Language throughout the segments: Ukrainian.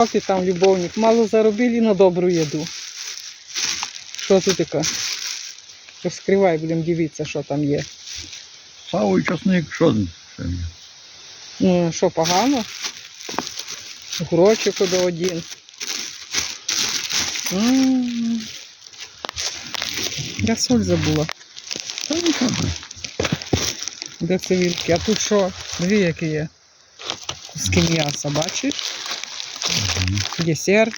Поки там любовник, мало заробили на добру їду. Що тут таке? Розкривай, будемо дивитися, що там є. І часник, що є? Ну, що погано? Грочик до один. М. Я соль забула. Та нічого. Де цивільки? А тут що? Дві які є. Куски м'яса, бачиш? Десерт.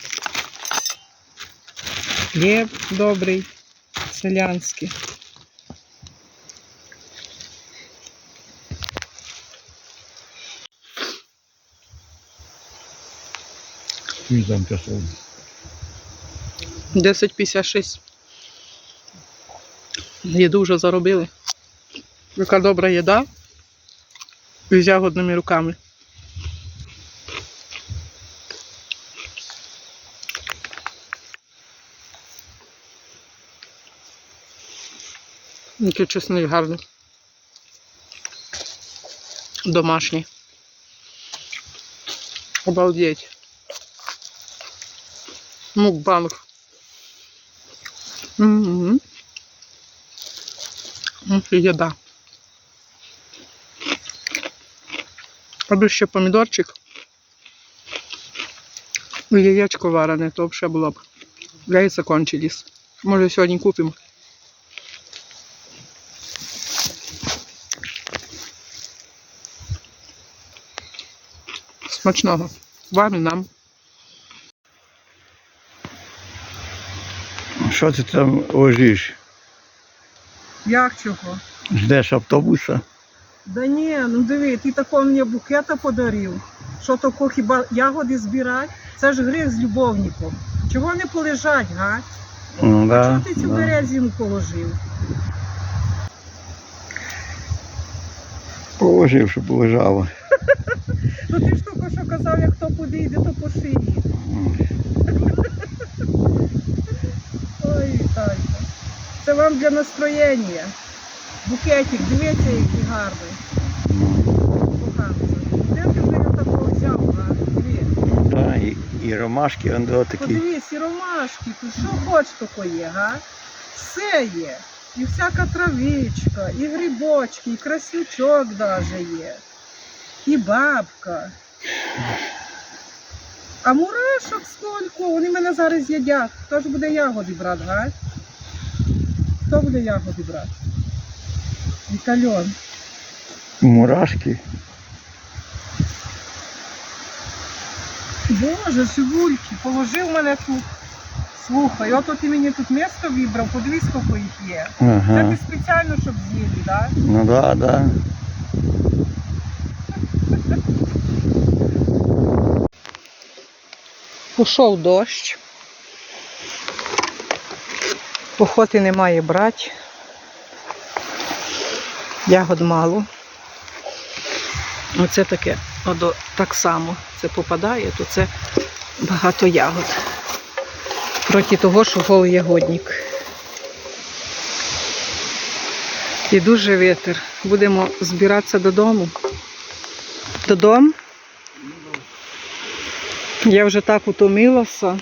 Хліб добрий, селянський. Він там часом. 10,56. Їду вже заробили. Яка добра їда. І ягодними руками. Який чесний гарний. Домашній. Обалдеть. Мукбанг. Угу. Еда. Аби ще помідорчик. Яєчко варене, то взагалі було б. Яйця кончились. Може сьогодні купимо. Смачного. Вам і нам. Що ти там ложиш? Як чого? Ждеш автобуса? Да ні, ну диви, ти такого мені букета подарив. Що тако хіба ягоди збирати? Це ж гріх з любовником. Чого не полежать, га? Ну, А да, чого ти цю да. березу положив? Положив, щоб лежало. Ну ти ж тільки що казав, як хто підійде, то по шиї. Ой, Віталько. Це вам для настроєння. Букетик, дивіться, який гарний. Коханця. Де ти вже його такого взяв. Да, і, і ромашки, он до такі. Подивись, і ромашки, тут що хоч тако є, га? Все є. І всяка травичка, і грибочки, і краснючок даже є. І бабка. А мурашок скільки, вони мене зараз їдять. Хто ж буде ягоди брати, га? Хто буде ягоди брати? Вітальон. Мурашки. Боже, живульки, положив мене тут. Слухай, от ти мені тут місто вибрав, подивись, скільки їх є. Це ти спеціально, щоб з'їли, так? Да? Ну да, да. Пішов дощ. Охоти немає брати. Ягод мало. Оце таке, одо, так само це попадає, то це багато ягод. Проти того, що голий ягодник. І дуже вітер. Будемо збиратися додому. Додому. Я вже так утомилася.